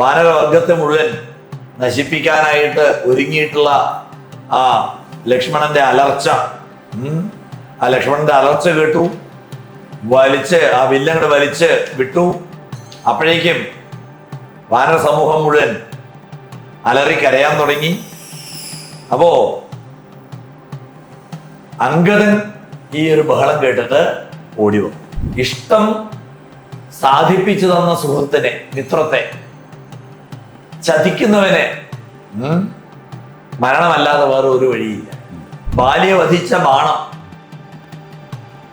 വാനരവർഗത്തെ മുഴുവൻ നശിപ്പിക്കാനായിട്ട് ഒരുങ്ങിയിട്ടുള്ള ആ ലക്ഷ്മണന്റെ അലർച്ച. ആ ലക്ഷ്മണന്റെ അലർച്ച കേട്ടു. വലിച്ച് ആ വില്ലങ്ങട് വലിച്ച് വിട്ടു. അപ്പോഴേക്കും വാനര സമൂഹം മുഴുവൻ അലറി കരയാൻ തുടങ്ങി. അപ്പോ അങ്കദൻ ഈ ഒരു ബഹളം കേട്ടിട്ട് ഓടി വന്നു. ഇഷ്ടം സാധിപ്പിച്ചു തന്ന സുഹൃത്തിനെ മിത്രത്തെ ചതിക്കുന്നവനെ. മരണമല്ലാതെ വേറെ ഒരു വഴിയില്ല. ബാല്യ വധിച്ച ബാണം.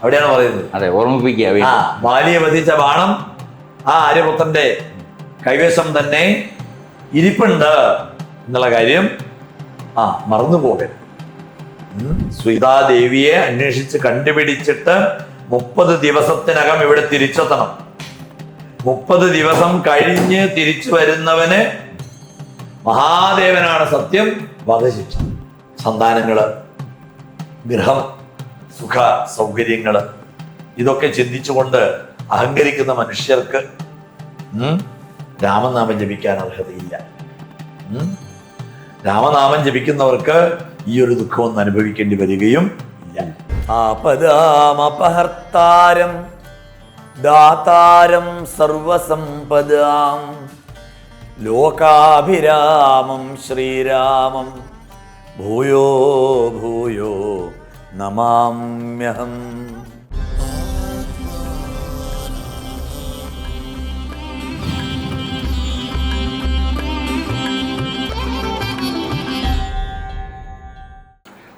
അവിടെയാണ് പറയുന്നത്. അതെ ഓർമ്മിപ്പിക്കുക ആ ബാലിയെ വധിച്ച ബാണം ആ ആര്യപുത്രന്റെ കൈവശം തന്നെ ഇരിപ്പുണ്ട് എന്നുള്ള കാര്യം ആ മറന്നു പോകരുത് ഉം. സീതാദേവിയെ അന്വേഷിച്ച് കണ്ടുപിടിച്ചിട്ട് മുപ്പത് ദിവസത്തിനകം ഇവിടെ തിരിച്ചെത്തണം. മുപ്പത് ദിവസം കഴിഞ്ഞ് തിരിച്ചു വരുന്നവന് മഹാദേവനാണ് സത്യം വധശിക്ഷ സന്താനങ്ങൾ ഗൃഹം സുഖ സൗകര്യങ്ങൾ ഇതൊക്കെ ചിന്തിച്ചുകൊണ്ട് അഹങ്കരിക്കുന്ന മനുഷ്യർക്ക് രാമനാമം ജപിക്കാൻ അർഹതയില്ല. രാമനാമം ജപിക്കുന്നവർക്ക് ഈ ഒരു ദുഃഖമൊന്നും അനുഭവിക്കേണ്ടി വരികയും ഇല്ല. ആപദാമപഹർത്താരം ദാതാരം സർവസമ്പദാം. ലോകാഭിരാമം ശ്രീരാമം. ഭൂയോ ഭൂയോ നമാമ്യഹം.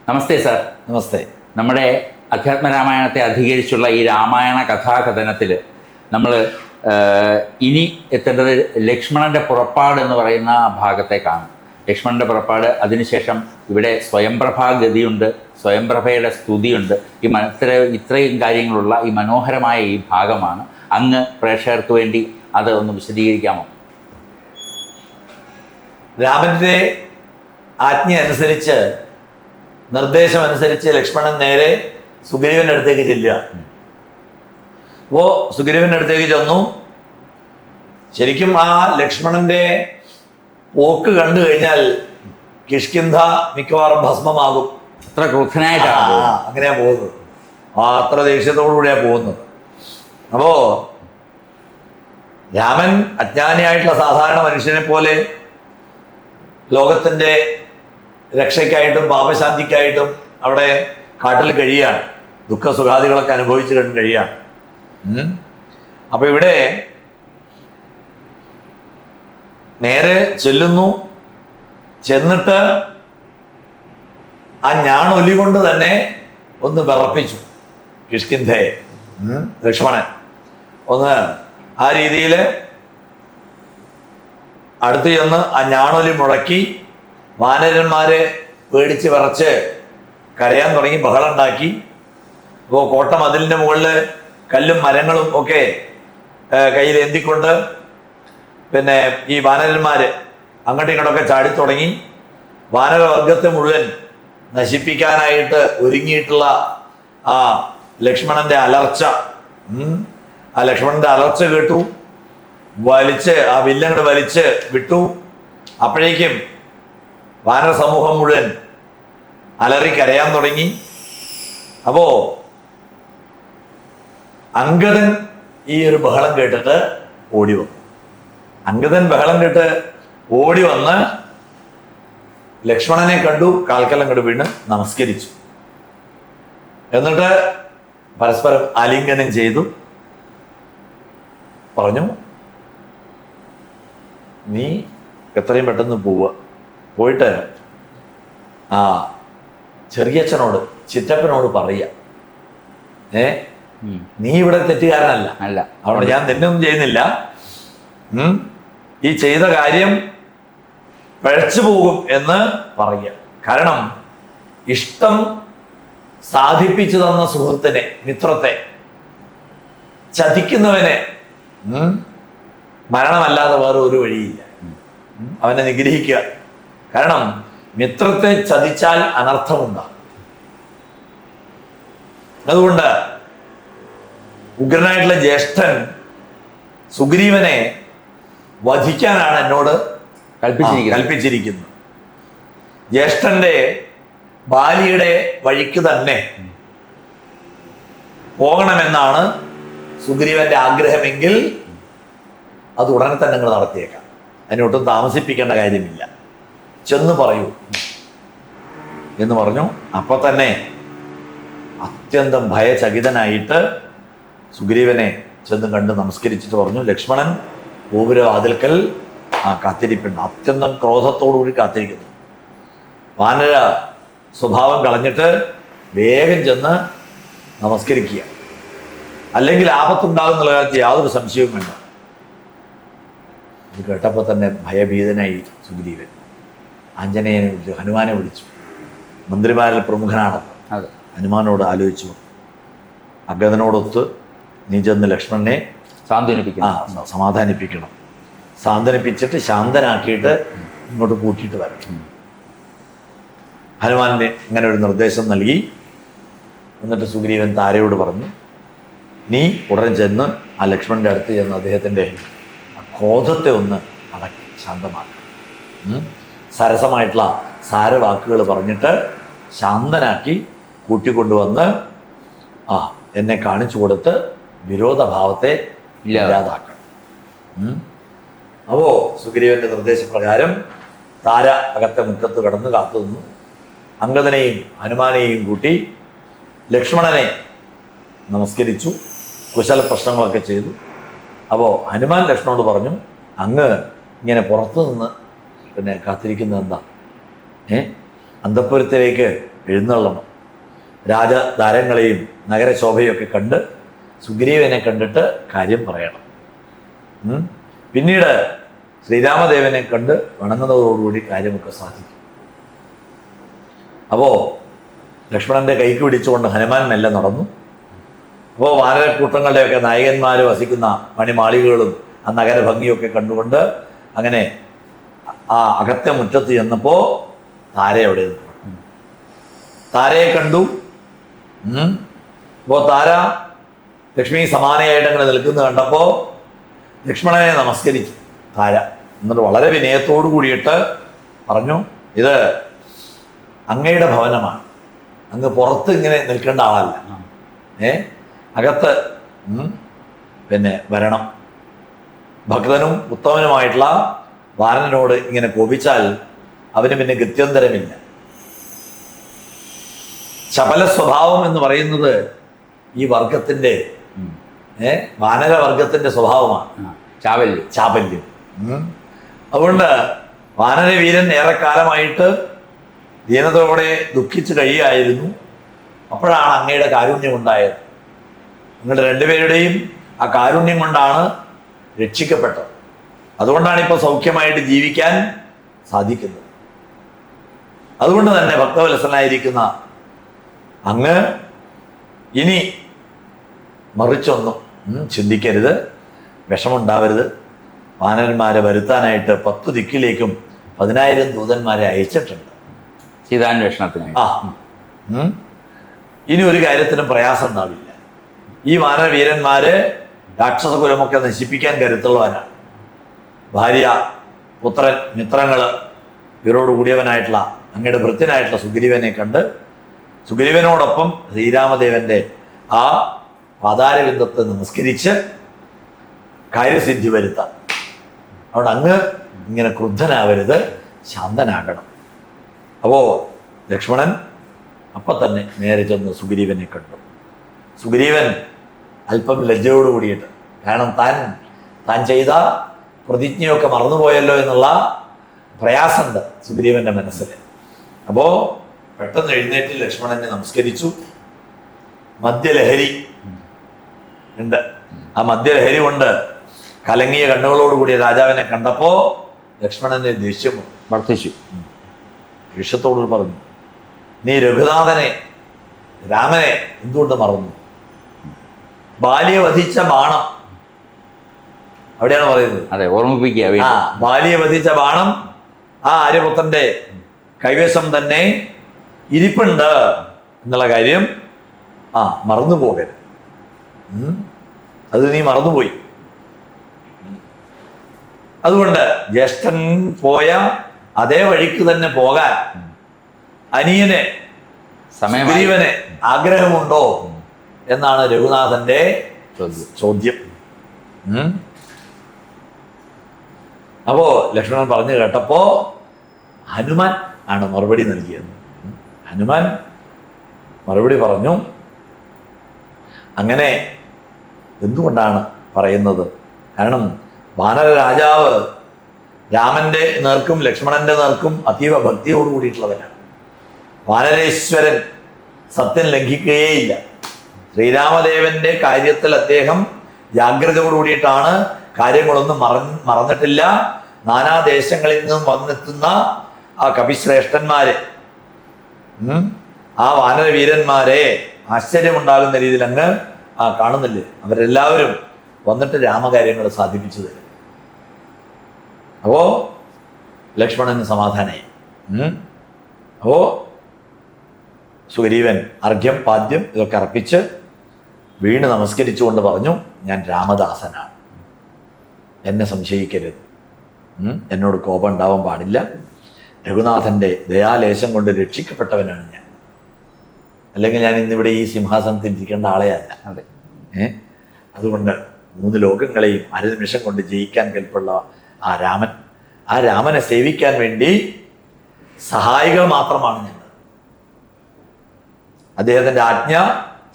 നമസ്തേ സാർ. നമസ്തേ. നമ്മുടെ അധ്യാത്മരാമായണത്തെ അധികരിച്ചുള്ള ഈ രാമായണ കഥാകഥനത്തിൽ നമ്മൾ ഇനി എത്തേണ്ടത് ലക്ഷ്മണന്റെ പുറപ്പാട് എന്ന് പറയുന്ന ഭാഗത്തേക്കാണ് ലക്ഷ്മണന്റെ പുറപ്പാട് അതിനുശേഷം ഇവിടെ സ്വയംപ്രഭാഗതിയുണ്ട് സ്വയംപ്രഭയുടെ സ്തുതിയുണ്ട്. ഈ മനസ്സിലെ ഇത്രയും കാര്യങ്ങളുള്ള ഈ മനോഹരമായ ഈ ഭാഗമാണ്. അങ്ങ് പ്രേക്ഷകർക്ക് വേണ്ടി അത് ഒന്ന് വിശദീകരിക്കാമോ? രാമന്റെ ആജ്ഞ അനുസരിച്ച് നിർദ്ദേശം അനുസരിച്ച് ലക്ഷ്മണൻ നേരെ സുഗ്രീവന്റെ അടുത്തേക്ക് ചെല്ലുക. അപ്പോ സുഗ്രീവന്റെ അടുത്തേക്ക് ചെന്നു. ശരിക്കും ആ ലക്ഷ്മണന്റെ പോക്ക് കണ്ടു കഴിഞ്ഞാൽ കിഷ്കിന്ധ മിക്കവാറും ഭസ്മമാകും. അത്ര ക്രുദ്ധനായിട്ടാണ് അങ്ങനെയാ പോകുന്നത്. ആ അത്ര ദേഷ്യത്തോടു കൂടിയാ പോകുന്നത്. അപ്പോ രാമൻ അജ്ഞാനിയായിട്ടുള്ള സാധാരണ മനുഷ്യനെ പോലെ ലോകത്തിന്റെ രക്ഷയ്ക്കായിട്ടും പാപശാന്തിക്കായിട്ടും അവിടെ കാട്ടിൽ കഴിയാണ് ദുഃഖ സുഖാദികളൊക്കെ അനുഭവിച്ചു കഴിയാണ്. അപ്പൊ ഇവിടെ നേരെ ചെല്ലുന്നു. ചെന്നിട്ട് ആ ഞാണൊലി കൊണ്ട് തന്നെ ഒന്ന് വിറപ്പിച്ചു. കിഷ്കിന്ധയെ ലക്ഷ്മണൻ. ഒന്ന് ആ രീതിയിൽ അടുത്ത് ചെന്ന് ആ ഞാണൊലി മുഴക്കി വാനരന്മാരെ പേടിച്ച് വിറച്ച് കരയാൻ തുടങ്ങി ബഹളം ഉണ്ടാക്കി. അപ്പോൾ കോട്ട മതിലിന്റെ മുകളിൽ കല്ലും മരങ്ങളും ഒക്കെ കയ്യിൽ എന്തിക്കൊണ്ട്? പിന്നെ ഈ വാനരന്മാര് അങ്ങോട്ടും ഇങ്ങോട്ടൊക്കെ ചാടി തുടങ്ങി. വാനരവർഗത്തെ മുഴുവൻ നശിപ്പിക്കാനായിട്ട് ഒരുങ്ങിയിട്ടുള്ള ആ ലക്ഷ്മണന്റെ അലർച്ച ആ ലക്ഷ്മണന്റെ അലർച്ച കേട്ടു. വലിച്ച് ആ വില്ലങ്ങട് വലിച്ച് വിട്ടു. അപ്പോഴേക്കും വാനര സമൂഹം മുഴുവൻ അലറി കരയാൻ തുടങ്ങി. അപ്പോ അങ്കദൻ ഈ ഒരു ബഹളം കേട്ടിട്ട് ഓടി വന്നു. അങ്കദൻ ബഹളം കേട്ട് ഓടി വന്ന് ലക്ഷ്മണനെ കണ്ടു കാൽക്കലം കണ്ടു വീണ് നമസ്കരിച്ചു. എന്നിട്ട് പരസ്പരം ആലിംഗനം ചെയ്തു. പറഞ്ഞു നീ എത്രയും പെട്ടെന്ന് പോവുക. പോയിട്ട് ആ ചെറിയച്ഛനോട് ചിറ്റപ്പനോട് പറയുക. ഏ. നീ ഇവിടെ തെറ്റുകാരനല്ല. അല്ല. അവിടെ ഞാൻ നിന്നൊന്നും ചെയ്യുന്നില്ല. ഈ ചെയ്ത കാര്യം പഴച്ചു പോകും എന്ന് പറയുക. കാരണം ഇഷ്ടം സാധിപ്പിച്ചു തന്ന സുഹൃത്തിനെ മിത്രത്തെ ചതിക്കുന്നവനെ മരണമല്ലാതെ വേറെ ഒരു വഴിയില്ല. അവനെ നിഗ്രഹിക്കുക. കാരണം മിത്രത്തെ ചതിച്ചാൽ അനർത്ഥമുണ്ടാകും. അതുകൊണ്ട് ഉഗ്രനായിട്ടുള്ള ജ്യേഷ്ഠൻ സുഗ്രീവനെ വധിക്കാനാണ് എന്നോട് കൽപ്പിച്ചിരിക്കുന്നത്. ജ്യേഷ്ഠന്റെ ബാലിയുടെ വഴിക്ക് തന്നെ പോകണമെന്നാണ് സുഗ്രീവന്റെ ആഗ്രഹമെങ്കിൽ അത് ഉടനെ തന്നെ നിങ്ങൾ നടത്തിയേക്കാം. അതിനൊട്ടും താമസിപ്പിക്കേണ്ട കാര്യമില്ല. ചെന്ന് പറയൂ. എന്ന് പറഞ്ഞു. അപ്പൊ തന്നെ അത്യന്തം ഭയചകിതനായിട്ട് സുഗ്രീവനെ ചെന്ന് കണ്ട് നമസ്കരിച്ചിട്ട് പറഞ്ഞു ലക്ഷ്മണൻ ഗോപുര വാതിൽക്കൽ ആ കാത്തിരിപ്പുണ്ട്. അത്യന്തം ക്രോധത്തോടുകൂടി കാത്തിരിക്കുന്നു. വാനര സ്വഭാവം കളഞ്ഞിട്ട് വേഗം ചെന്ന് നമസ്കരിക്കുക. അല്ലെങ്കിൽ ആപത്തുണ്ടാകുന്നുള്ള കാര്യത്തിൽ യാതൊരു സംശയവും വേണ്ട. ഇത് കേട്ടപ്പോൾ തന്നെ ഭയഭീതനായി സുഗ്രീവൻ. ആഞ്ജനേയനെ വിളിച്ചു ഹനുമാനെ വിളിച്ചു. മന്ത്രിമാരിൽ പ്രമുഖനാണ് ഹനുമാനോട് ആലോചിച്ചു. അഗതനോടൊത്ത് നീ ചെന്ന് ലക്ഷ്മണനെ ആ സമാധാനിപ്പിക്കണം. സാന്ത്വനിപ്പിച്ചിട്ട് ശാന്തനാക്കിയിട്ട് ഇങ്ങോട്ട് കൂട്ടിയിട്ട് വരണം. ഹനുമാനെ ഇങ്ങനെ ഒരു നിർദ്ദേശം നൽകി. എന്നിട്ട് സുഗ്രീവൻ താരയോട് പറഞ്ഞു നീ ഉടൻ ചെന്ന് ആ ലക്ഷ്മണന്റെ അടുത്ത് ചെന്ന് അദ്ദേഹത്തിന്റെ ക്രോധത്തെ ഒന്ന് അടക്കി ശാന്തമാക്കണം. സരസമായിട്ടുള്ള സാരവാക്കുകൾ പറഞ്ഞിട്ട് ശാന്തനാക്കി കൂട്ടിക്കൊണ്ടുവന്ന് ആ എന്നെ കാണിച്ചു കൊടുത്ത് വിരോധഭാവത്തെ ഇല്ലാതെ. ഇല്ലാതാക്കണം. അപ്പോൾ അപ്പോ സുഗ്രീവന്റെ നിർദ്ദേശപ്രകാരം താര അകത്തെ മുറ്റത്ത് കടന്ന് കാത്തുനിന്നു അങ്കദനെയും ഹനുമാനെയും കൂട്ടി ലക്ഷ്മണനെ നമസ്കരിച്ചു. കുശല പ്രശ്നങ്ങളൊക്കെ ചെയ്തു. അപ്പോൾ ഹനുമാൻ ലക്ഷ്മണോട് പറഞ്ഞു അങ്ങ് ഇങ്ങനെ പുറത്തു നിന്ന് പിന്നെ കാത്തിരിക്കുന്നത് എന്താ? ഏ? അന്തപ്പുരത്തിലേക്ക് എഴുന്നള്ളണം. രാജതാരങ്ങളെയും നഗരശോഭയൊക്കെ കണ്ട് സുഗ്രീവനെ കണ്ടിട്ട് കാര്യം പറയണം. പിന്നീട് ശ്രീരാമദേവനെ കണ്ട് വണങ്ങുന്നതോടുകൂടി കാര്യമൊക്കെ സാധിക്കും. അപ്പോൾ ലക്ഷ്മണന്റെ കൈക്ക് പിടിച്ചുകൊണ്ട് ഹനുമാൻ മെല്ലെ നടന്നു. അപ്പോൾ വാനരക്കൂട്ടങ്ങളുടെയൊക്കെ നായകന്മാർ വസിക്കുന്ന മണിമാളികകളും ആ നഗരഭംഗിയൊക്കെ കണ്ടുകൊണ്ട് അങ്ങനെ ആ അകത്തെ മുറ്റത്ത് ചെന്നപ്പോൾ താര അവിടെ താരയെ കണ്ടു. അപ്പോൾ താര ലക്ഷ്മി സമാനയായിട്ട് അങ്ങനെ നിൽക്കുന്നത് കണ്ടപ്പോൾ ലക്ഷ്മണനെ നമസ്കരിച്ചു. താര എന്നിട്ട് വളരെ വിനയത്തോടു കൂടിയിട്ട് പറഞ്ഞു ഇത് അങ്ങയുടെ ഭവനമാണ്. അങ്ങ് പുറത്ത് ഇങ്ങനെ നിൽക്കേണ്ട ആളല്ല. ഏ? അകത്ത് പിന്നെ വരണം. ഭക്തനും ഉത്തമനുമായിട്ടുള്ള വാരനോട് ഇങ്ങനെ കോപിച്ചാൽ അവന് പിന്നെ ഗത്യന്തരമില്ല. ശബല സ്വഭാവം എന്ന് പറയുന്നത് ഈ വർഗത്തിന്റെ ഉം. ഏ? വാനര വർഗത്തിന്റെ സ്വഭാവമാണ് ചാവല്യം. ചാപല്യം. അതുകൊണ്ട് വാനരവീരൻ ഏറെക്കാലമായിട്ട് ദീനതയോടെ ദുഃഖിച്ച് കഴിയായിരുന്നു അപ്പോഴാണ് അങ്ങയുടെ കാരുണ്യം ഉണ്ടായത് നിങ്ങളുടെ രണ്ടുപേരുടെയും ആ കാരുണ്യം കൊണ്ടാണ് രക്ഷിക്കപ്പെട്ടത്. അതുകൊണ്ടാണ് ഇപ്പോൾ സൗഖ്യമായിട്ട് ജീവിക്കാൻ സാധിക്കുന്നത്. അതുകൊണ്ട് തന്നെ ഭക്തവത്സനായിരിക്കുന്ന അങ്ങ് ഇനി മറിച്ചൊന്നും ചിന്തിക്കരുത്. വിഷമുണ്ടാവരുത് വാനരന്മാരെ വരുത്താനായിട്ട് പത്ത് ദിക്കിലേക്കും പതിനായിരം ദൂതന്മാരെ അയച്ചിട്ടുണ്ട്. സീതാന്വേഷണത്തിനായി. ആ. ഇനി ഒരു കാര്യത്തിനും പ്രയാസം ഉണ്ടാവില്ല. ഈ വാനരവീരന്മാര് രാക്ഷസകുലമൊക്കെ നശിപ്പിക്കാൻ കരുത്തുള്ളവനാണ് ഭാര്യ പുത്രൻ മിത്രങ്ങൾ ഇവരോട് കൂടിയവനായിട്ടുള്ള അങ്ങയുടെ ഭൃത്യനായിട്ടുള്ള സുഗ്രീവനെ കണ്ട് സുഗ്രീവനോടൊപ്പം ശ്രീരാമദേവന്റെ ആ പാതാരവിന്ദത്തെ നമസ്കരിച്ച് കാര്യസിദ്ധി വരുത്താം. അവിടെ അങ്ങ് ഇങ്ങനെ ക്രുദ്ധനാവരുത് ശാന്തനാകണം. അപ്പോൾ ലക്ഷ്മണൻ അപ്പം തന്നെ നേരെ ചെന്ന് സുഗ്രീവനെ കണ്ടു. സുഗ്രീവൻ അല്പം ലജ്ജയോട് കൂടിയിട്ട് കാരണം താൻ താൻ ചെയ്ത പ്രതിജ്ഞയൊക്കെ മറന്നുപോയല്ലോ എന്നുള്ള പ്രയാസമുണ്ട് സുഗ്രീവന്റെ മനസ്സിൽ. അപ്പോൾ പെട്ടെന്ന് എഴുന്നേറ്റ് ലക്ഷ്മണനെ നമസ്കരിച്ചു. മദ്യലഹരി ഉണ്ട്. ആ മദ്യലഹരി കൊണ്ട് കലങ്ങിയ കണ്ണുകളോടുകൂടിയ രാജാവിനെ കണ്ടപ്പോ ലക്ഷ്മണന്റെ ദേഷ്യം. വർദ്ധിച്ചു ഋഷത്തോട് പറഞ്ഞു നീ രഘുനാഥനെ രാമനെ എന്തുകൊണ്ട് മറന്നു? ബാലിയെ വധിച്ച ബാണം. അവിടെയാണ് പറയുന്നത്. അതെ ഓർമ്മിപ്പിക്കുക ആ ബാല്യെ വധിച്ച ബാണം ആ ആര്യപുത്രന്റെ കൈവശം തന്നെ ഇരിപ്പുണ്ട് എന്നുള്ള കാര്യം ആ മറന്നു പോകരുത്. അത് നീ മറന്നുപോയി. അതുകൊണ്ട് ജ്യേഷ്ഠൻ പോയ അതേ വഴിക്ക് തന്നെ പോകാൻ അനിയനെ സമയവനെ ആഗ്രഹമുണ്ടോ? എന്നാണ് രഘുനാഥന്റെ ചോദ്യം. അപ്പോ ലക്ഷ്മണൻ പറഞ്ഞു കേട്ടപ്പോ ഹനുമാൻ ആണ് മറുപടി നൽകിയത്. ഹനുമാൻ മറുപടി പറഞ്ഞു അങ്ങനെ എന്തുകൊണ്ടാണ് പറയുന്നത്? കാരണം വാനര രാജാവ് രാമന്റെ നേർക്കും ലക്ഷ്മണന്റെ നേർക്കും അതീവ ഭക്തിയോട് കൂടിയിട്ടുള്ളവനാണ്. വാനരേശ്വരൻ സത്യം ലംഘിക്കുകയേയില്ല. ശ്രീരാമദേവന്റെ കാര്യത്തിൽ അദ്ദേഹം ജാഗ്രതയോട് കൂടിയിട്ടാണ് കാര്യങ്ങളൊന്നും മറ മറന്നിട്ടില്ല. നാനാദേശങ്ങളിൽ നിന്നും വന്നെത്തുന്ന ആ കവിശ്രേഷ്ഠന്മാരെ ആ വാനരവീരന്മാരെ ആശ്ചര്യമുണ്ടാകുന്ന രീതിയിൽ അങ്ങ് ആ കാണുന്നില്ലേ? അവരെല്ലാവരും വന്നിട്ട് രാമകാര്യങ്ങൾ സാധിപ്പിച്ചു തരും അപ്പോ ലക്ഷ്മണന് സമാധാനായി. അപ്പോ സുഗ്രീവൻ അർഘ്യം പാദ്യം ഇതൊക്കെ അർപ്പിച്ച് വീണ് നമസ്കരിച്ചുകൊണ്ട് പറഞ്ഞു ഞാൻ രാമദാസനാണ്. എന്നെ സംശയിക്കരുത്. എന്നോട് കോപം ഉണ്ടാവാൻ പാടില്ല. രഘുനാഥന്റെ ദയാലേശം കൊണ്ട് രക്ഷിക്കപ്പെട്ടവനാണ് ഞാൻ. അല്ലെങ്കിൽ ഞാൻ ഇന്നിവിടെ ഈ സിംഹാസനത്തിൽ ഇരിക്കേണ്ട ആളെ അല്ല അതെ. ഏ? അതുകൊണ്ട് മൂന്ന് ലോകങ്ങളെയും അരനിമിഷം കൊണ്ട് ജയിക്കാൻ കൽപ്പുള്ള ആ രാമൻ ആ രാമനെ സേവിക്കാൻ വേണ്ടി സഹായികൾ മാത്രമാണ് ഞങ്ങൾ. അദ്ദേഹത്തിന്റെ ആജ്ഞ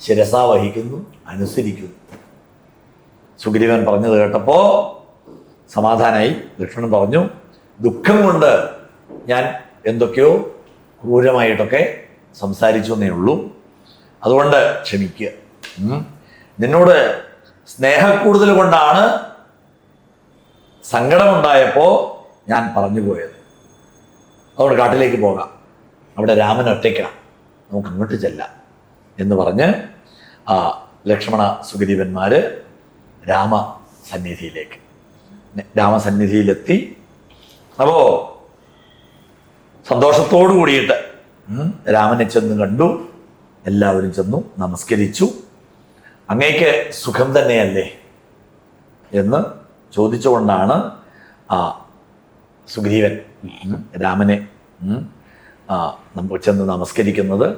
ശിരസ വഹിക്കുന്നു അനുസരിക്കുന്നു. സുഗ്രീവൻ പറഞ്ഞത് കേട്ടപ്പോൾ സമാധാനായി ലക്ഷ്മണൻ പറഞ്ഞു ദുഃഖം കൊണ്ട് ഞാൻ എന്തൊക്കെയോ ക്രൂരമായിട്ടൊക്കെ സംസാരിച്ചു എന്നേ ഉള്ളൂ. അതുകൊണ്ട് ക്ഷമിക്കുക. നിന്നോട് സ്നേഹക്കൂടുതൽ കൊണ്ടാണ് സങ്കടമുണ്ടായപ്പോൾ ഞാൻ പറഞ്ഞു പോയത്. അതുകൊണ്ട് കാട്ടിലേക്ക് പോകാം. അവിടെ രാമൻ ഒറ്റയ്ക്കാണ് നമുക്ക് അങ്ങോട്ട് ചെല്ലാം എന്ന് പറഞ്ഞ് ആ ലക്ഷ്മണ സുഗ്രീവന്മാർ രാമ സന്നിധിയിലേക്ക് രാമസന്നിധിയിലെത്തി. അപ്പോൾ സന്തോഷത്തോടു കൂടിയിട്ട് രാമനെ ചെന്ന് കണ്ടു. എല്ലാവരും ചെന്നു നമസ്കരിച്ചു. അങ്ങേക്ക് സുഖം തന്നെയല്ലേ എന്ന് ചോദിച്ചുകൊണ്ടാണ് ആ സുഗ്രീവൻ രാമനെ നമ്മൾ ചെന്ന് നമസ്കരിക്കുന്നത്.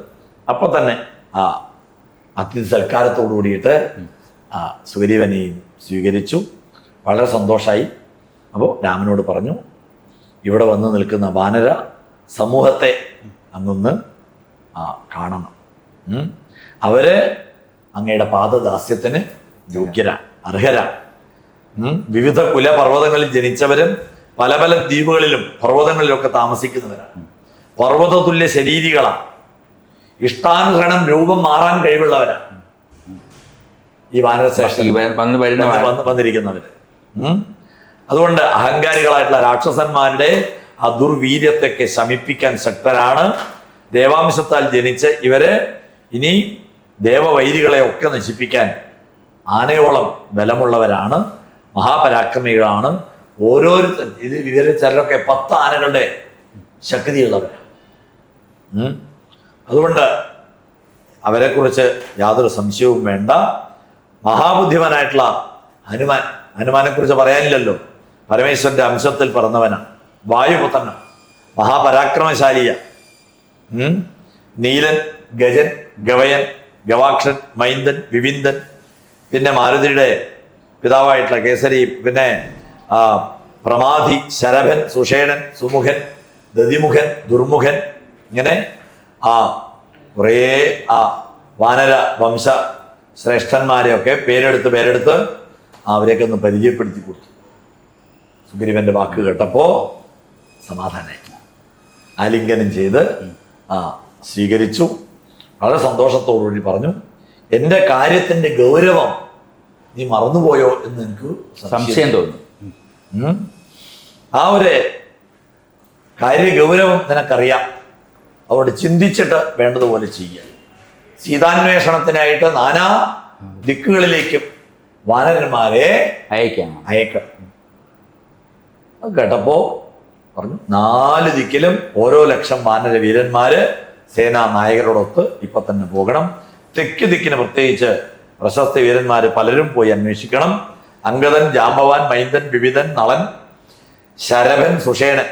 അപ്പോൾ തന്നെ ആ അതിഥി സൽക്കാരത്തോടു കൂടിയിട്ട് ആ സുഗ്രീവനെയും സ്വീകരിച്ചു. വളരെ സന്തോഷമായി അപ്പോൾ രാമനോട് പറഞ്ഞു ഇവിടെ വന്ന് നിൽക്കുന്ന വാനര സമൂഹത്തെ അങ്ങൊന്ന് ആ, കാണണം. അവർ അങ്ങയുടെ പാദദാസ്യത്തിന് യോഗ്യരാ അർഹരാ. വിവിധ കുലപർവതങ്ങളിൽ ജനിച്ചവരും പല പല ദ്വീപുകളിലും പർവതങ്ങളിലൊക്കെ താമസിക്കുന്നവരാണ്. പർവത തുല്യ ശരീരികളാണ് ഇഷ്ടാനുസരണം രൂപം മാറാൻ കഴിവുള്ളവരാണ് ഈ വന്ന് വന്നിരിക്കുന്നവര്. അതുകൊണ്ട് അഹങ്കാരികളായിട്ടുള്ള രാക്ഷസന്മാരുടെ ആ ദുർവീര്യത്തൊക്കെ ശമിപ്പിക്കാൻ ശക്തരാണ്. ദേവാംശത്താൽ ജനിച്ച് ഇവർ ഇനി ദേവവൈരികളെ ഒക്കെ നശിപ്പിക്കാൻ ആനയോളം ബലമുള്ളവരാണ് മഹാപരാക്രമികളാണ്. ഓരോരുത്തർ ഇത് ഇവരെ ചിലരൊക്കെ പത്ത് ആനകളുടെ ശക്തിയുള്ളവരാണ്. അതുകൊണ്ട് അവരെക്കുറിച്ച് യാതൊരു സംശയവും വേണ്ട. മഹാബുദ്ധിമാനായിട്ടുള്ള ഹനുമാൻ ഹനുമാനെക്കുറിച്ച് പറയാനില്ലല്ലോ. പരമേശ്വരന്റെ അംശത്തിൽ പിറന്നവനാണ്. വായുപുത്രനാണ് മഹാപരാക്രമശാലിയ. നീലൻ ഗജൻ ഗവയൻ ഗവാക്ഷൻ മൈന്ദൻ വിവിന്ദൻ പിന്നെ മാരുതിയുടെ പിതാവായിട്ടുള്ള കേസരി പിന്നെ പ്രമാധി ശരഭൻ സുഷേണൻ സുമുഖൻ ദതിമുഖൻ ദുർമുഖൻ ഇങ്ങനെ ആ കുറേ ആ വാനര വംശ ശ്രേഷ്ഠന്മാരെയൊക്കെ പേരെടുത്ത് പേരെടുത്ത് അവരെയൊക്കെ ഒന്ന് പരിചയപ്പെടുത്തി കൊടുത്തു. സുഗ്രീവന്റെ വാക്ക് കേട്ടപ്പോ സമാധാനായി. ആലിംഗനം ചെയ്ത് ആ സ്വീകരിച്ചു. വളരെ സന്തോഷത്തോടുകൂടി പറഞ്ഞു എന്റെ കാര്യത്തിന്റെ ഗൗരവം നീ മറന്നുപോയോ എന്ന് എനിക്ക് സംശയം തോന്നുന്നു. ഉം. ആ ഒരു കാര്യ ഗൗരവം നിനക്കറിയാം. അതുകൊണ്ട് ചിന്തിച്ചിട്ട് വേണ്ടതുപോലെ ചെയ്യുക. സീതാന്വേഷണത്തിനായിട്ട് നാനാ ദിക്കുകളിലേക്കും വാനരന്മാരെ അയക്കാം. അയക്കണം. കേട്ടപ്പോ പറഞ്ഞു. നാല് ദിക്കിലും ഓരോ ലക്ഷം വാനര വീരന്മാര് സേനാ നായകരോടൊത്ത് ഇപ്പൊ തന്നെ പോകണം. തെക്ക് ദിക്കിന് പ്രത്യേകിച്ച് പ്രശസ്ത വീരന്മാര് പലരും പോയി അന്വേഷിക്കണം. അങ്കദൻ ജാമ്പവാൻ മൈന്ദൻ വിവിധൻ നളൻ ശരഭൻ സുഷേണൻ.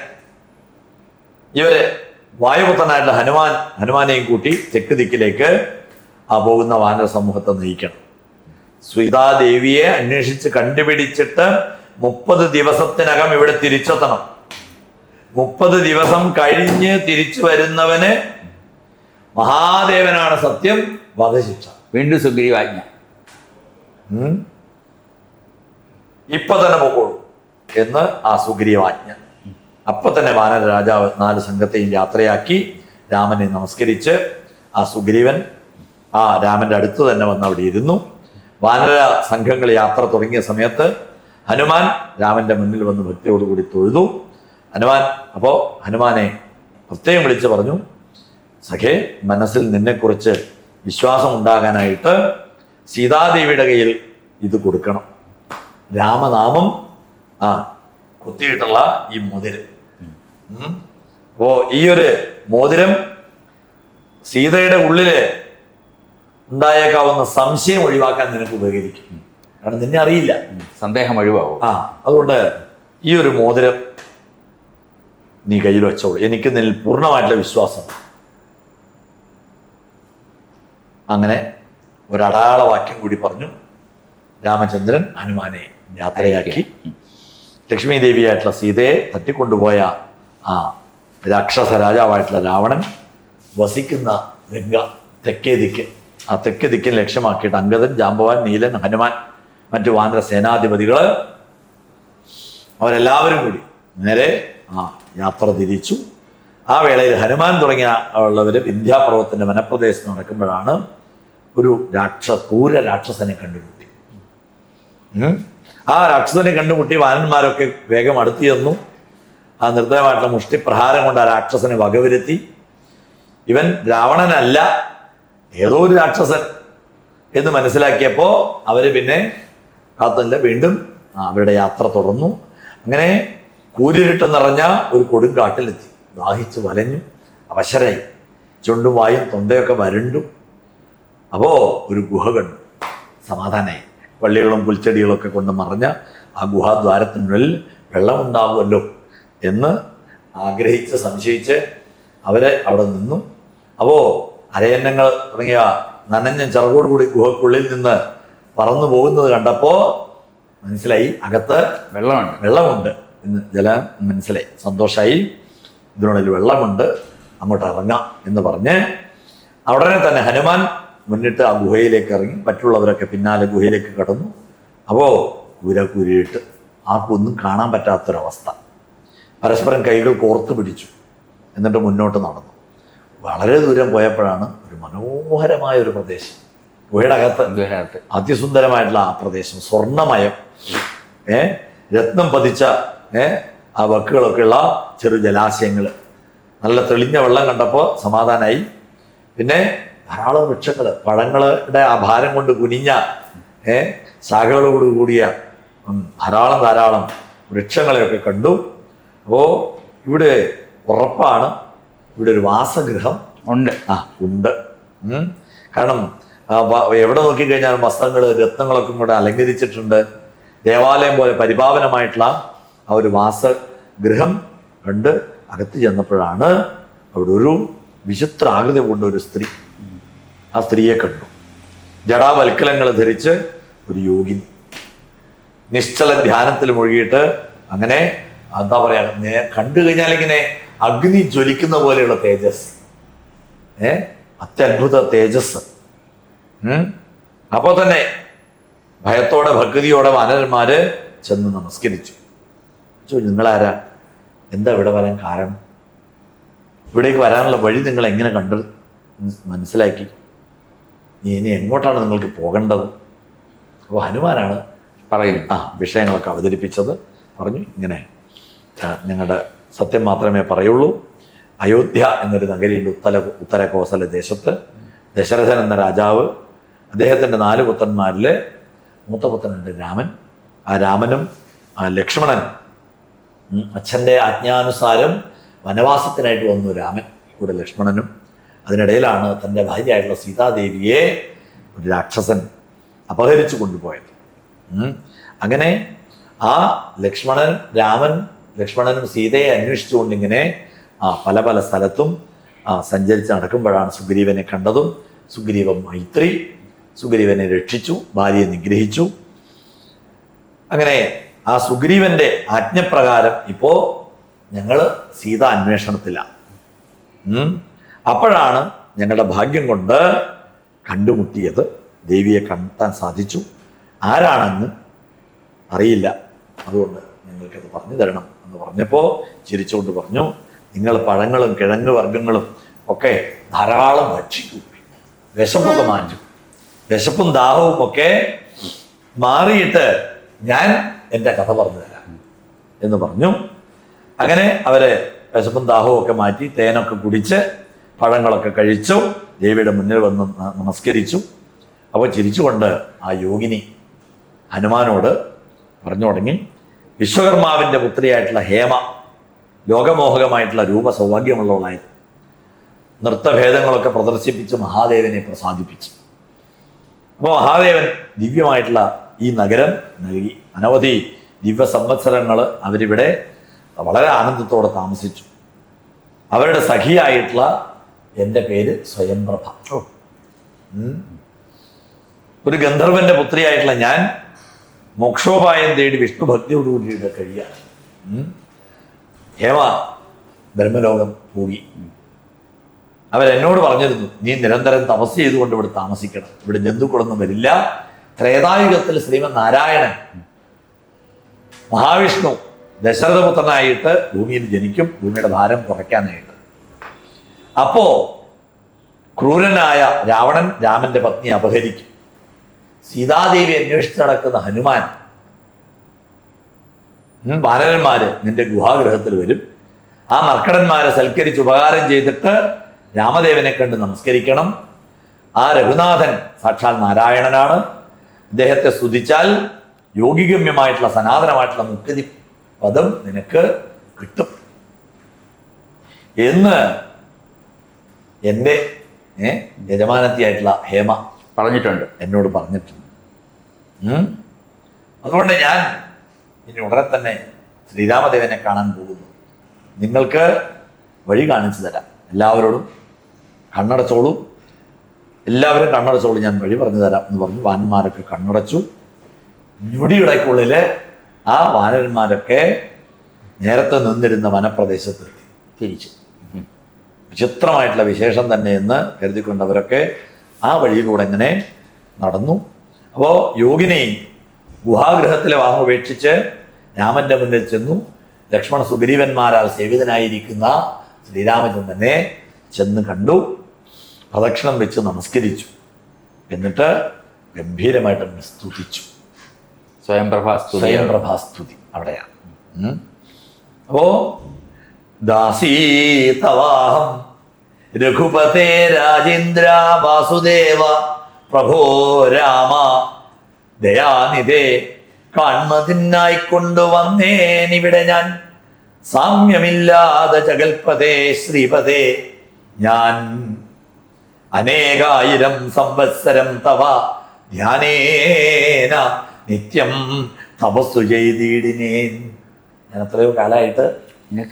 ഇവർ വായുപുത്രനായിട്ടുള്ള ഹനുമാൻ ഹനുമാനെയും കൂട്ടി തെക്ക് ദിക്കിലേക്ക് ആ പോകുന്ന വാനര സമൂഹത്തെ നയിക്കണം. സീതാദേവിയെ അന്വേഷിച്ച് കണ്ടുപിടിച്ചിട്ട് മുപ്പത് ദിവസത്തിനകം ഇവിടെ തിരിച്ചെത്തണം. മുപ്പത് ദിവസം കഴിഞ്ഞ് തിരിച്ചു വരുന്നവന് മഹാദേവനാണ് സത്യം വധശിക്ഷ. വീണ്ടും സുഗ്രീവാജ്ഞ. ഇപ്പൊ തന്നെ പോകോളൂ എന്ന് ആ സുഗ്രീവാജ്ഞ. അപ്പൊ തന്നെ വാനര രാജാവ് നാല് സംഘത്തെയും യാത്രയാക്കി രാമനെ നമസ്കരിച്ച് ആ സുഗ്രീവൻ ആ രാമന്റെ അടുത്ത് തന്നെ വന്ന് അവിടെ ഇരുന്നു. വാനര സംഘങ്ങൾ യാത്ര തുടങ്ങിയ സമയത്ത് ഹനുമാൻ രാമന്റെ മുന്നിൽ വന്ന് ഭക്തിയോടുകൂടി തൊഴുതു. ഹനുമാൻ അപ്പോ ഹനുമാനെ പ്രത്യേകം വിളിച്ച് പറഞ്ഞു സഖേ മനസ്സിൽ നിന്നെക്കുറിച്ച് വിശ്വാസം ഉണ്ടാകാനായിട്ട് സീതാദേവിയുടെ കയ്യിൽ ഇത് കൊടുക്കണം. രാമനാമം ആ കുത്തിയിട്ടുള്ള ഈ മോതിരം. അപ്പോ ഈ ഒരു മോതിരം സീതയുടെ ഉള്ളിൽ ഉണ്ടായേക്കാവുന്ന സംശയം ഒഴിവാക്കാൻ നിനക്ക് ഉപകരിക്കും. കാരണം നിന്നെ അറിയില്ല. സന്ദേഹം ഒഴിവാകും. ആ അതുകൊണ്ട് ഈ ഒരു മോതിരം നീ കയ്യിൽ വെച്ചോളൂ. എനിക്ക് നിന്നിൽ പൂർണമായിട്ടുള്ള വിശ്വാസം. അങ്ങനെ ഒരടാള വാക്യം കൂടി പറഞ്ഞു. രാമചന്ദ്രൻ ഹനുമാനെ യാത്രയാക്കി. ലക്ഷ്മി ദേവിയായിട്ടുള്ള സീതയെ തട്ടിക്കൊണ്ടുപോയ ആ രാക്ഷസ രാജാവായിട്ടുള്ള രാവണൻ വസിക്കുന്ന ഗംഗ തെക്കേ ദിക്ക്. ആ തെക്കേ ദിക്കിന് ലക്ഷ്യമാക്കിയിട്ട് അങ്കദൻ ജാമ്പവാൻ നീലൻ ഹനുമാൻ മറ്റു വാന്ദ്ര സേനാധിപതികൾ അവരെല്ലാവരും കൂടി നേരെ ആ യാത്ര തിരിച്ചു. ആ വേളയിൽ ഹനുമാൻ തുടങ്ങിയ ഉള്ളവർ വിന്ധ്യാപർവത്തിന്റെ വനപ്രദേശത്ത് നടക്കുമ്പോഴാണ് ഒരു രാക്ഷ ക്രൂര രാക്ഷസനെ കണ്ടുമുട്ടി. ആ രാക്ഷസനെ കണ്ടുമുട്ടി വാനന്മാരൊക്കെ വേഗം അടുത്തു ചെന്നു. ആ നിർദ്ദയമായിട്ടുള്ള മുഷ്ടിപ്രഹാരം കൊണ്ട് ആ രാക്ഷസനെ വകവരുത്തി. ഇവൻ രാവണനല്ല ഏതോ ഒരു രാക്ഷസൻ എന്ന് മനസ്സിലാക്കിയപ്പോൾ അവർ പിന്നെ കാത്തല്ല വീണ്ടും അവരുടെ യാത്ര തുടർന്നു. അങ്ങനെ കൂരിരുട്ട് നിറഞ്ഞ ഒരു കൊടുങ്കാട്ടിലെത്തി ദാഹിച്ച് വലഞ്ഞു. അവശരായി. ചുണ്ടും വായും തൊണ്ടയൊക്കെ വരണ്ടു. അപ്പോൾ ഒരു ഗുഹ കണ്ടു. സമാധാനമായി വള്ളികളും പുൽച്ചെടികളും ഒക്കെ കൊണ്ട് മറഞ്ഞ ആ ഗുഹാദ്വാരത്തിനുള്ളിൽ വെള്ളമുണ്ടാവുമല്ലോ എന്ന് ആഗ്രഹിച്ച് സംശയിച്ച് അവരെ അവിടെ നിന്നു. അപ്പോൾ അരയന്നങ്ങൾ തുടങ്ങിയ നനഞ്ഞ ചിറകോടുകൂടി ഗുഹക്കുള്ളിൽ നിന്ന് പറന്നു പോകുന്നത് കണ്ടപ്പോ മനസ്സിലായി അകത്ത് വെള്ളമുണ്ട്. വെള്ളമുണ്ട്. എന്ന് ജല മനസ്സിലായി സന്തോഷമായി ഇതിനുള്ളിൽ വെള്ളമുണ്ട്. അങ്ങോട്ട് ഇറങ്ങാം എന്ന് പറഞ്ഞ് ഉടനെ തന്നെ ഹനുമാൻ മുന്നിട്ട് ആ ഗുഹയിലേക്ക് ഇറങ്ങി മറ്റുള്ളവരൊക്കെ പിന്നാലെ ഗുഹയിലേക്ക് കടന്നു. അപ്പോൾ കുര കുരിയിട്ട് ആർക്കൊന്നും കാണാൻ പറ്റാത്തൊരവസ്ഥ. പരസ്പരം കൈകൾ കോർത്ത് പിടിച്ചു. എന്നിട്ട് മുന്നോട്ട് നടന്നു. വളരെ ദൂരം പോയപ്പോഴാണ് ഒരു മനോഹരമായ ഒരു പ്രദേശം. ഗുഹയുടെ അകത്ത്. അതിസുന്ദരമായിട്ടുള്ള ആ പ്രദേശം. സ്വർണമയം. ഏ? രത്നം പതിച്ച ആ വക്കുകളൊക്കെയുള്ള ചെറു ജലാശയങ്ങൾ നല്ല തെളിഞ്ഞ വെള്ളം കണ്ടപ്പോൾ സമാധാനമായി പിന്നെ ധാരാളം വൃക്ഷങ്ങൾ പഴങ്ങളുടെ ആ ഭാരം കൊണ്ട് കുനിഞ്ഞ ഏ? ശാഖകളോട് കൂടിയ ധാരാളം ധാരാളം വൃക്ഷങ്ങളെയൊക്കെ കണ്ടു. അപ്പോൾ ഇവിടെ ഉറപ്പാണ്. ഇവിടെ ഒരു വാസഗൃഹം ഉണ്ട്. ആ ഉണ്ട്. കാരണം എവിടെ നോക്കിക്കഴിഞ്ഞാൽ വസ്ത്രങ്ങൾ രത്നങ്ങളൊക്കെ കൂടെ അലങ്കരിച്ചിട്ടുണ്ട്. ദേവാലയം പോലെ പരിപാവനമായിട്ടുള്ള ആ ഒരു വാസഗൃഹം കണ്ട് അകത്ത് ചെന്നപ്പോഴാണ് അവിടെ ഒരു വിചിത്ര ആകൃതി കൊണ്ട ഒരു സ്ത്രീ ആ സ്ത്രീയെ കണ്ടു. ജടാവൽക്കലങ്ങൾ ധരിച്ച് ഒരു യോഗി നിശ്ചല ധ്യാനത്തിൽ മുഴുകിയിട്ട് അങ്ങനെ എന്താ പറയാ കണ്ടു കഴിഞ്ഞാൽ ഇങ്ങനെ അഗ്നി ജ്വലിക്കുന്ന പോലെയുള്ള തേജസ്. ഏ? അത്യത്ഭുത തേജസ്. അപ്പോൾ അപ്പോ തന്നെ ഭയത്തോടെ ഭക്തിയോടെ വാനരന്മാര് ചെന്ന് നമസ്കരിച്ചു. ചോദിച്ചു നിങ്ങളാരാ? എന്താ ഇവിടെ വരാൻ കാരണം? ഇവിടേക്ക് വരാനുള്ള വഴി നിങ്ങൾ എങ്ങനെ കണ്ടു മനസ്സിലാക്കി. നീ ഇനി എങ്ങോട്ടാണ് നിങ്ങൾക്ക് പോകേണ്ടത്? അപ്പോൾ ഹനുമാനാണ് പറയുന്നു. ആ വിഷയങ്ങളൊക്കെ അവതരിപ്പിച്ചത്. പറഞ്ഞു ഇങ്ങനെ ഞങ്ങളുടെ സത്യം മാത്രമേ പറയുള്ളൂ. അയോധ്യ എന്നൊരു നഗരിയുണ്ട് ഉത്തര ഉത്തര കോസല ദേശത്ത്. ദശരഥൻ എന്ന രാജാവ് അദ്ദേഹത്തിന്റെ നാല് പുത്രന്മാരിലെ മൂത്ത പുത്രനുണ്ട് രാമൻ. ആ രാമനും ആ ലക്ഷ്മണനും അച്ഛന്റെ ആജ്ഞാനുസാരം വനവാസത്തിനായിട്ട് വന്നു രാമൻ കൂടെ ലക്ഷ്മണനും. അതിനിടയിലാണ് തന്റെ ഭാര്യയായിട്ടുള്ള സീതാദേവിയെ ഒരു രാക്ഷസൻ അപഹരിച്ചു കൊണ്ടുപോയത്. അങ്ങനെ ആ ലക്ഷ്മണൻ രാമൻ ലക്ഷ്മണനും സീതയെ അന്വേഷിച്ചുകൊണ്ടിങ്ങനെ ആ പല പല സ്ഥലത്തും സഞ്ചരിച്ച് നടക്കുമ്പോഴാണ് സുഗ്രീവനെ കണ്ടതും സുഗ്രീവൻ മൈത്രി സുഗ്രീവനെ രക്ഷിച്ചു ഭാര്യയെ നിഗ്രഹിച്ചു. അങ്ങനെ ആ സുഗ്രീവന്റെ ആജ്ഞപ്രകാരം ഇപ്പോ ഞങ്ങൾ സീത അന്വേഷണത്തിലാണ്. അപ്പോഴാണ് ഞങ്ങളുടെ ഭാഗ്യം കൊണ്ട് കണ്ടുമുട്ടിയത്. ദേവിയെ കണ്ടെത്താൻ സാധിച്ചു. ആരാണെന്ന് അറിയില്ല. അതുകൊണ്ട് ഞങ്ങൾക്കത് പറഞ്ഞു തരണം എന്ന് പറഞ്ഞപ്പോൾ ചിരിച്ചുകൊണ്ട് പറഞ്ഞു നിങ്ങൾ പഴങ്ങളും കിഴങ്ങ് വർഗങ്ങളും ഒക്കെ ധാരാളം ഭക്ഷിക്കൂ. വിശപ്പൊക്കെ മാറ്റും. വിശപ്പും ദാഹവും ഒക്കെ മാറിയിട്ട് ഞാൻ എന്റെ കഥ പറഞ്ഞു തരാം എന്ന് പറഞ്ഞു. അങ്ങനെ അവരെ വിശപ്പും ദാഹവും ഒക്കെ മാറ്റി തേനൊക്കെ കുടിച്ച് പഴങ്ങളൊക്കെ കഴിച്ചു. ദേവിയുടെ മുന്നിൽ വന്ന് നമസ്കരിച്ചു. അപ്പോൾ ചിരിച്ചുകൊണ്ട് ആ യോഗിനി ഹനുമാനോട് പറഞ്ഞു തുടങ്ങി. വിശ്വകർമാവിന്റെ പുത്രിയായിട്ടുള്ള ഹേമ ലോകമോഹകമായിട്ടുള്ള രൂപ സൗഭാഗ്യമുള്ളവളായിരുന്നു നൃത്തഭേദങ്ങളൊക്കെ പ്രദർശിപ്പിച്ച് മഹാദേവനെ പ്രസാദിപ്പിച്ചു. അപ്പോൾ മഹാദേവൻ ദിവ്യമായിട്ടുള്ള ഈ നഗരം നൽകി അനവധി ദിവ്യ സംവത്സരങ്ങൾ അവരിവിടെ വളരെ ആനന്ദത്തോടെ താമസിച്ചു. അവരുടെ സഖിയായിട്ടുള്ള എന്റെ പേര് സ്വയംപ്രഭ. ഒരു ഗന്ധർവന്റെ പുത്രിയായിട്ടുള്ള ഞാൻ മോക്ഷോപായം തേടി വിഷ്ണു ഭക്തിയോടുകൂടിയിട്ട് കഴിയുക. ഹേമ ബ്രഹ്മലോകം പോയി. അവരെന്നോട് പറഞ്ഞിരുന്നു നീ നിരന്തരം തപസ് ചെയ്തുകൊണ്ട് ഇവിടെ താമസിക്കണം. ഇവിടെ ജന്തുക്കളൊന്നും വരില്ല. ത്രേതായുഗത്തിൽ ശ്രീമൻ നാരായണൻ മഹാവിഷ്ണു ദശരഥപുത്രനായിട്ട് ഭൂമിയിൽ ജനിക്കും ഭൂമിയുടെ ഭാരം കുറയ്ക്കാനായിട്ട്. അപ്പോ ക്രൂരനായ രാവണൻ രാമന്റെ പത്നി അപഹരിക്കും. സീതാദേവി അന്വേഷിച്ച് നടക്കുന്ന ഹനുമാൻ ബാലന്മാര് നിന്റെ ഗുഹാഗ്രഹത്തിൽ വരും. ആ നർക്കടന്മാരെ സൽക്കരിച്ച് ഉപകാരം ചെയ്തിട്ട് രാമദേവനെ കണ്ട് നമസ്കരിക്കണം. ആ രഘുനാഥൻ സാക്ഷാൽ നാരായണനാണ്. അദ്ദേഹത്തെ സ്തുതിച്ചാൽ യോഗിഗമ്യമായിട്ടുള്ള സനാതനമായിട്ടുള്ള മുക്തി പദം നിനക്ക് കിട്ടും. എന്ന് എന്റെ യജമാനത്തിയായിട്ടുള്ള ഹേമ പറഞ്ഞിട്ടുണ്ട്. എന്നോട് പറഞ്ഞിട്ടുണ്ട്. അതുകൊണ്ട് ഞാൻ ഇനി ഉടനെ തന്നെ ശ്രീരാമദേവനെ കാണാൻ പോകുന്നു. നിങ്ങൾക്ക് വഴി കാണിച്ചു തരാം. എല്ലാവരോടും കണ്ണടച്ചോളൂ. എല്ലാവരും കണ്ണടച്ചോളൂ ഞാൻ വഴി പറഞ്ഞു തരാം എന്ന് പറഞ്ഞു വാനന്മാരൊക്കെ കണ്ണടച്ചു. ഞൊടിയുടയ്ക്കുള്ളിൽ ആ വാനന്മാരൊക്കെ നേരത്തെ നിന്നിരുന്ന വനപ്രദേശത്തെത്തി തിരിച്ചു. വിചിത്രമായിട്ടുള്ള വിശേഷം തന്നെ എന്ന് കരുതിക്കൊണ്ടവരൊക്കെ ആ വഴിയിലൂടെ ഇങ്ങനെ നടന്നു. അപ്പോൾ യോഗിനി ഗുഹാഗ്രഹത്തിലെ വാഹം ഉപേക്ഷിച്ച് രാമന്റെ മുന്നിൽ ചെന്നു. ലക്ഷ്മണ സുഗ്രീവന്മാരാൽ സേവിതനായിരിക്കുന്ന ശ്രീരാമചന്ദ്രനെ ചെന്ന് കണ്ടു. പ്രദക്ഷിണം വെച്ച് നമസ്കരിച്ചു. എന്നിട്ട് ഗംഭീരമായിട്ട് സ്തുതിച്ചു. സ്വയംപ്രഭാ സ്തുതി. സ്വയം പ്രഭാസ്തുതി അവിടെയാണ്. അപ്പോ ദാസീതവാഹം രഘുപതേ രാജേന്ദ്ര വാസുദേവ. പ്രഭോ രാമ. ദയാനിധേ കാൺമതിനായി കൊണ്ടുവന്നേനിവിടെ ഞാൻ. സാമ്യമില്ലാതെ ജഗൽപതേ ശ്രീപതേ ഞാൻ അനേകായിരം സംവത്സരം തവ. ധ്യാനേന നിത്യം തപസ്സു ചെയ്തിടിനേൻ ഞാൻ എത്രയോ കാലമായിട്ട്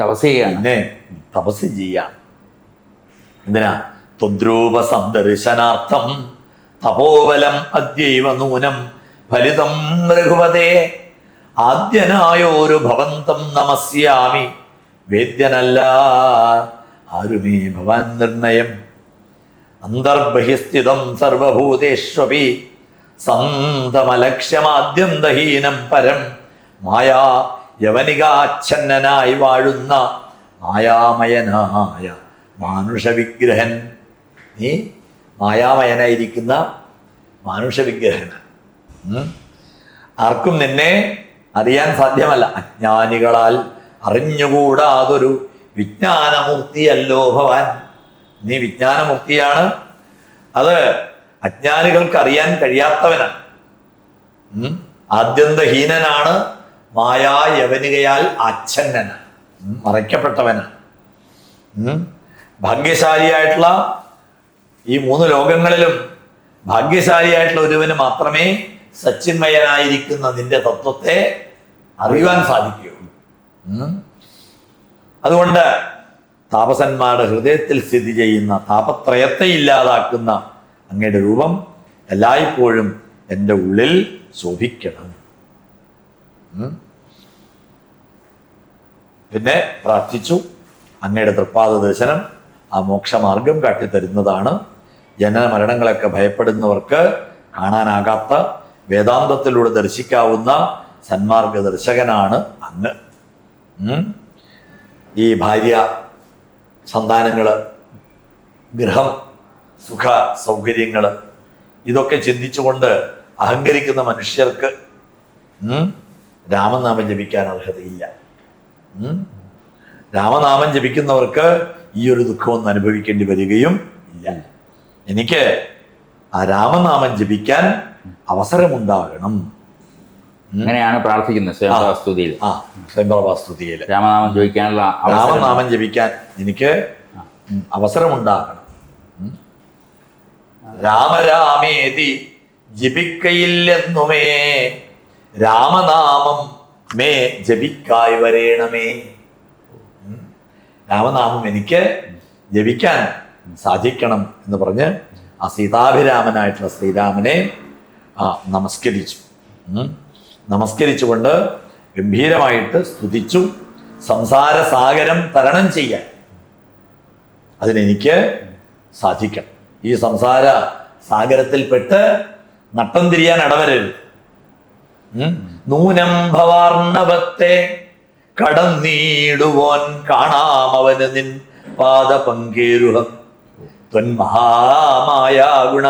തപസ് ചെയ്യാണ്. പിന്നെ തപസ് ചെയ്യാം. എന്തിനാ? ത്വദ്രൂപ സന്ദർശനാർത്ഥം തപോബലം അദ്യൈവ നൂനം ഫലിതം രഘുപതേ. ആദ്യനായോരു ഭവന്തം നമസ്യാമി. വേദ്യനല്ല ആരുമേ ഭവാൻ നിർണയം. അന്തർബഹിസ്ഥിതം സർവഭൂതേഷ്വപി. സന്തമലക്ഷ്യമാദ്യന്തഹീനം പരം. മായാ യവനികാച്ഛന്നനായി വാഴുന്ന മായാമയനായ മാനുഷവിഗ്രഹൻ. നീ മായാമയനായിരിക്കുന്ന മാനുഷവിഗ്രഹൻ. ആർക്കും നിന്നെ അറിയാൻ സാധ്യമല്ല. അജ്ഞാനികളാൽ അറിഞ്ഞുകൂടാതൊരു വിജ്ഞാനമൂർത്തിയല്ലോ ഭവാൻ. നീ വിജ്ഞാനമുക്തിയാണ്. അത് അജ്ഞാനികൾക്ക് അറിയാൻ കഴിയാത്തവനാണ്. ആദ്യന്തഹീനനാണ്. മായാ യവനികയാൽ ആച്ഛന്നനാണ്. ഉം. മറയ്ക്കപ്പെട്ടവനാണ്. ഭാഗ്യശാലിയായിട്ടുള്ള ഈ മൂന്ന് ലോകങ്ങളിലും ഭാഗ്യശാലിയായിട്ടുള്ള ഒരുവന് മാത്രമേ സച്ചിന്മയനായിരിക്കുന്ന നിന്റെ തത്വത്തെ അറിയുവാൻ സാധിക്കുകയുള്ളൂ. അതുകൊണ്ട് താപസന്മാരുടെ ഹൃദയത്തിൽ സ്ഥിതി ചെയ്യുന്ന താപത്രയത്തെ ഇല്ലാതാക്കുന്ന അങ്ങയുടെ രൂപം എല്ലായ്പ്പോഴും എന്റെ ഉള്ളിൽ ശോഭിക്കണം. പിന്നെ പ്രാർത്ഥിച്ചു. അങ്ങയുടെ തൃപ്പാദ ദർശനം ആ മോക്ഷമാർഗം കാട്ടിത്തരുന്നതാണ്. ജനന മരണങ്ങളൊക്കെ ഭയപ്പെടുന്നവർക്ക് കാണാനാകാത്ത വേദാന്തത്തിലൂടെ ദർശിക്കാവുന്ന സന്മാർഗ ദർശകനാണ് അങ്ങ് ഈ ഭാര്യ സന്താനങ്ങൾ ഗൃഹം സുഖ സൗകര്യങ്ങൾ ഇതൊക്കെ ചിന്തിച്ചുകൊണ്ട് അഹങ്കരിക്കുന്ന മനുഷ്യർക്ക് രാമനാമം ജപിക്കാൻ അർഹതയില്ല. രാമനാമം ജപിക്കുന്നവർക്ക് ഈ ഒരു ദുഃഖമൊന്നും അനുഭവിക്കേണ്ടി വരികയും ഇല്ല. എനിക്ക് ആ രാമനാമം ജപിക്കാൻ അവസരമുണ്ടാകണം. അങ്ങനെയാണ് പ്രാർത്ഥിക്കുന്നത് സ്വയംസ്തുതിയിൽ ആ സ്വയംപ്രഭാസ്തുതിയിൽ രാമനാമം ജപിക്കാനുള്ള രാമനാമം ജപിക്കാൻ എനിക്ക് അവസരമുണ്ടാകണം. രാമരാമേതി ജപിക്കയില്ലെന്നുമേ. രാമനാമം മേ ജപിക്കായി വരേണമേ. രാമനാമം എനിക്ക് ജപിക്കാൻ സാധിക്കണം എന്ന് പറഞ്ഞ് ആ സീതാഭിരാമനായിട്ടുള്ള ശ്രീരാമനെ നമസ്കരിച്ചു. നമസ്കരിച്ചുകൊണ്ട് ഗംഭീരമായിട്ട് സ്തുതിച്ചു സംസാര സാഗരം തരണം ചെയ്യാൻ അതിനെനിക്ക് സാധിക്കണം. ഈ സംസാര സാഗരത്തിൽപ്പെട്ട് നട്ടം തിരിയാൻ ഇടവരരുത്. നൂനം ഭവാർണവത്തെ കടന്നീടുവോൻ കാണാമവന് നിൻ പാദ പങ്കേരുഹം ത്വന്മഹാമായ ഗുണ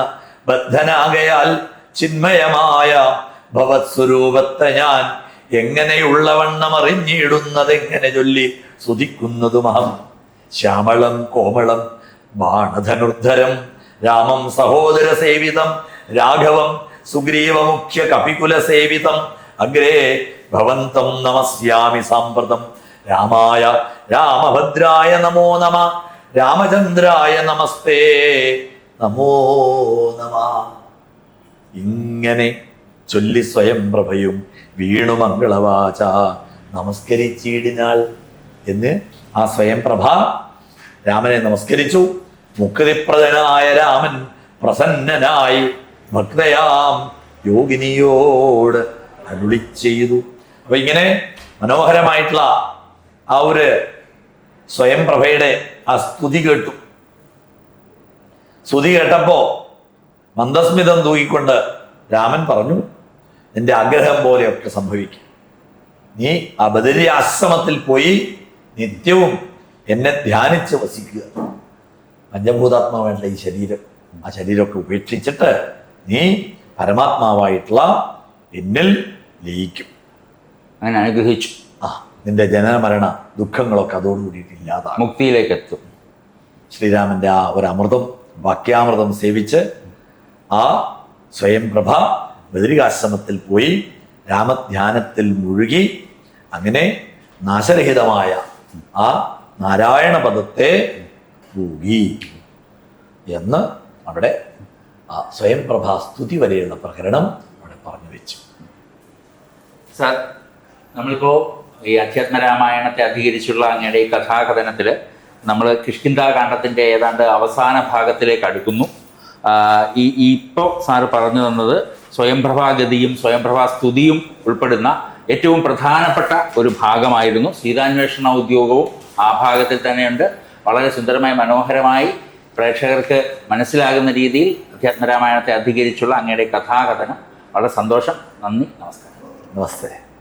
ബദ്ധനാകയാൽ ചിന്മയമായ ഭവത്സ്വരൂപത്തെ ഞാൻ എങ്ങനെയുള്ളവണ്ണം അറിഞ്ഞിടുന്നതെങ്ങനെ ചൊല്ലി സ്തുതിക്കുന്നതുമഹം ശ്യാമളം കോമളം ബാണധനുർധരം രാമം സഹോദര സേവിതം രാഘവം സുഗ്രീവ മുഖ്യ കപികുല സേവിതം. അഗ്രേ ഭവന്തം നമസ്യാമി സാമ്പ്രതം. രാമായ രാമഭദ്രായ നമോ നമ രാമചന്ദ്രായ നമസ്തേ നമോ നമ. ഇങ്ങനെ ചൊല്ലി സ്വയം പ്രഭയും വീണു മംഗളവാച നമസ്കരിച്ചിടിനാൾ എന്ന് ആ സ്വയം പ്രഭ രാമനെ നമസ്കരിച്ചു. മുക്തിപ്രദനായ രാമൻ പ്രസന്നനായി ഭക്തയാം യോഗിനിയോട് അരുളി ചെയ്തു. അപ്പൊ ഇങ്ങനെ മനോഹരമായിട്ടുള്ള ആ ഒരു സ്വയംപ്രഭയുടെ ആ സ്തുതി കേട്ടു. സ്തുതി കേട്ടപ്പോ മന്ദസ്മിതം തൂക്കിക്കൊണ്ട് രാമൻ പറഞ്ഞു നിന്റെ ആഗ്രഹം പോലെയൊക്കെ സംഭവിക്കും. നീ ആ ബദരി ആശ്രമത്തിൽ പോയി നിത്യവും എന്നെ ധ്യാനിച്ച് വസിക്കുക. പഞ്ചഭൂതാത്മാവേണ്ട ഈ ശരീരം ആ ശരീരമൊക്കെ ഉപേക്ഷിച്ചിട്ട് നീ പരമാത്മാവായിട്ടുള്ള എന്നിൽ ലയിക്കും. അങ്ങനെ അനുഗ്രഹിച്ചു. ആ നിന്റെ ജനന മരണ ദുഃഖങ്ങളൊക്കെ അതോടുകൂടിയിട്ട് ഇല്ലാതാകും. മുക്തിയിലേക്ക് എത്തും ശ്രീരാമന്റെ ആ ഒരു അമൃതം വാക്യാമൃതം സേവിച്ച് ആ സ്വയം പ്രഭ ബദരികാശ്രമത്തിൽ പോയി രാമധ്യാനത്തിൽ മുഴുകി അങ്ങനെ നാശരഹിതമായ ആ നാരായണ പദത്തെ പൂകി എന്ന് അവിടെ ആ സ്വയം പ്രഭാസ്തുതി വരെയുള്ള പ്രകരണം അവിടെ പറഞ്ഞു വെച്ചു. സാർ നമ്മളിപ്പോൾ ഈ അധ്യാത്മ രാമായണത്തെ അധികരിച്ചുള്ള അങ്ങയുടെ ഈ കഥാകഥനത്തിൽ നമ്മൾ കിഷ്കിന്താകാന്ഡത്തിന്റെ ഏതാണ്ട് അവസാന ഭാഗത്തിലേക്ക് അടുക്കുന്നു. ഈ ഇപ്പോൾ സാറ് പറഞ്ഞു തന്നത് സ്വയംപ്രഭാഗതിയും സ്വയംപ്രഭാ സ്തുതിയും ഉൾപ്പെടുന്ന ഏറ്റവും പ്രധാനപ്പെട്ട ഒരു ഭാഗമായിരുന്നു. സീതാന്വേഷണ ഉദ്യോഗവും ആ ഭാഗത്തിൽ തന്നെയുണ്ട്. വളരെ സുന്ദരമായി മനോഹരമായി പ്രേക്ഷകർക്ക് മനസ്സിലാകുന്ന രീതിയിൽ അധ്യാത്മരാമായണത്തെ അധികരിച്ചുള്ള അങ്ങയുടെ കഥാകഥനം. വളരെ സന്തോഷം. നന്ദി. നമസ്കാരം. നമസ്തേ.